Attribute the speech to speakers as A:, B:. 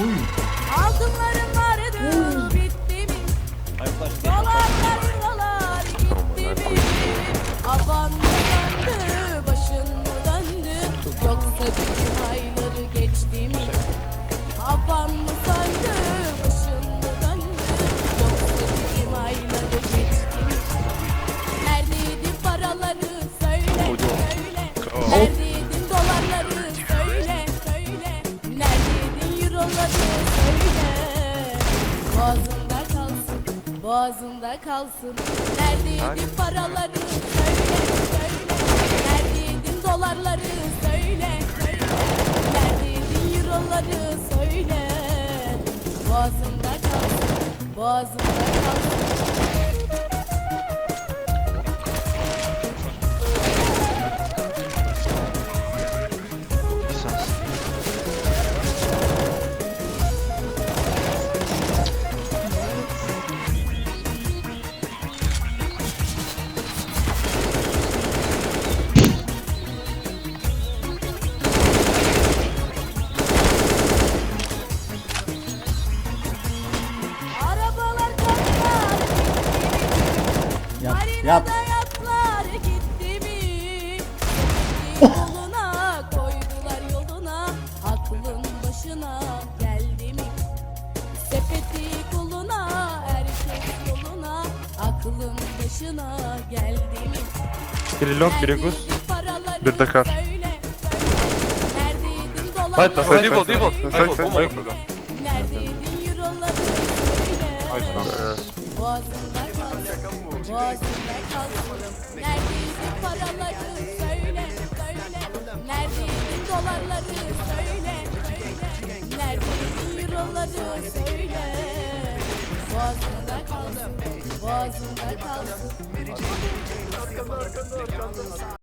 A: Oy. Altınlarım vardı bitti mi? Dolarlar dolar gitti mi? Havan mı döndü başın mı döndü? Yoksa bir hayır. Euroları söyle. Boğazında kalsın, boğazında kalsın. Neredeydin paraları söyle söyle. Neredeydin dolarları söyle söyle. Neredeydin euroları söyle. Boğazında kalsın, boğazında kalsın. Mi?
B: Biri long biri
A: paraları
B: bir de kar. Hayır,
A: dolarları
B: hayır,
C: Default, default, bomba yok
B: hayır.
C: burada.
A: Neredeydin Boğazında kalsın. Neredeydin paraları söyle söyle. Neredeydin dolarları söyle söyle. Neredeydin euroları söyle. Boğazında kalsın Boğazında kalsın